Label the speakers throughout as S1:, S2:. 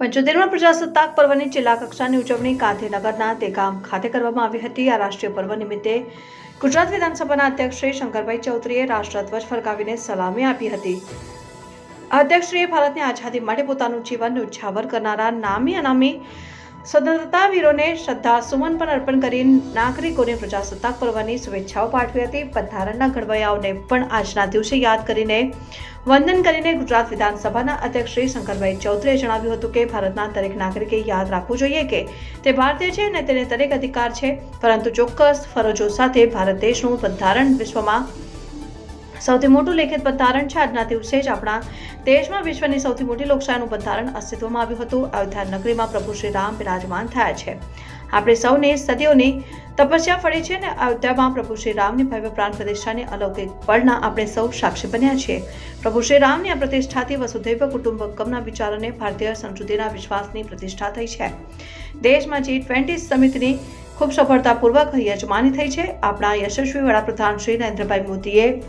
S1: પંચોતેરમાં પ્રજાસત્તાક પર્વની જિલ્લા કક્ષાની ઉજવણી ગાંધીનગરના દેગામ ખાતે કરવામાં આવી હતી. આ રાષ્ટ્રીય પર્વ નિમિત્તે ગુજરાત વિધાનસભાના અધ્યક્ષ શ્રી શંકરભાઈ ચૌધરીએ રાષ્ટ્રધ્વજ ફરકાવીને સલામી આપી હતી. અધ્યક્ષશ્રીએ ભારતની આઝાદી માટે પોતાનું જીવન ઉછાવર કરનારા નામી અનામી સ્વતંત્રતા વીરોને શ્રદ્ધા, સુમન પણ અર્પણ કરી નાગરિકોને પ્રજાસત્તાક પર્વની શુભેચ્છાઓ પાઠવી હતી. બંધારણના ઘડવૈયાઓને પણ આજના દિવસે યાદ કરીને વંદન કરીને ગુજરાત વિધાનસભાના અધ્યક્ષ શ્રી શંકરભાઈ ચૌધરીએ જણાવ્યું હતું કે ભારતના દરેક નાગરિકે યાદ રાખવું જોઈએ કે તે ભારતીય છે અને તેને દરેક અધિકાર છે. પરંતુ ચોક્કસ ફરજો સાથે ભારત દેશનું બંધારણ વિશ્વમાં સૌથી મોટું લેખિત બંધારણ છે. આજના દિવસે જ આપણા દેશમાં વિશ્વની સૌથી મોટી લોકશાહીનું બંધારણ અસ્તિત્વમાં આવ્યું હતું. અયોધ્યા નગરીમાં પ્રભુ શ્રી રામ બિરાજમાન થયા છે. આપણે સૌને સદીઓની તપસ્યા ફળી છે અને અયોધ્યામાં પ્રભુ શ્રી રામની ભવ્ય પ્રાણ પ્રતિષ્ઠાની અલૌકિક બળના આપણે સૌ સાક્ષી બન્યા છીએ. પ્રભુ શ્રી રામની આ પ્રતિષ્ઠાથી વસુધૈવ કુટુંબકમના વિચારોને ભારતીય સંસ્કૃતિના વિશ્વાસની પ્રતિષ્ઠા થઈ છે. દેશમાં જી ટ્વેન્ટી સમિતિની ખૂબ સફળતાપૂર્વક યજમાની થઈ છે. આપણા યશસ્વી વડાપ્રધાન શ્રી નરેન્દ્રભાઈ મોદીએ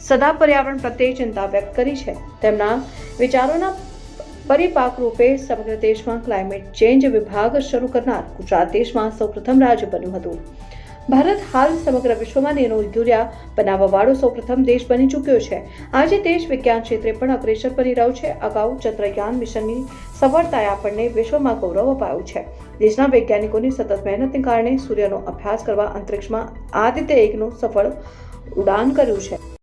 S1: સદા પર્યાવરણ પ્રત્યે ચિંતા વ્યક્ત કરી છે. તેમના વિચારોના પરિપાક રૂપે સમગ્ર દેશમાં ક્લાઇમેટ ચેન્જ વિભાગ શરૂ કરનાર ગુજરાત દેશમાં સૌપ્રથમ રાજ્ય બન્યું હતું. ભારત હાલ સમગ્ર વિશ્વમાં નેનો યુરિયા બનાવવાવાળો સૌપ્રથમ દેશ બની ચૂક્યો છે. આજે દેશ વિજ્ઞાન ક્ષેત્રે પણ અગ્રેસર બની રહ્યો છે. અગાઉ ચંદ્રયાન મિશનની સફળતાએ આપણને વિશ્વમાં ગૌરવ અપાયું છે. દેશના વૈજ્ઞાનિકોની સતત મહેનતને કારણે સૂર્યનો અભ્યાસ કરવા અંતરિક્ષમાં આદિત્ય એકનું સફળ ઉડાન કર્યું છે.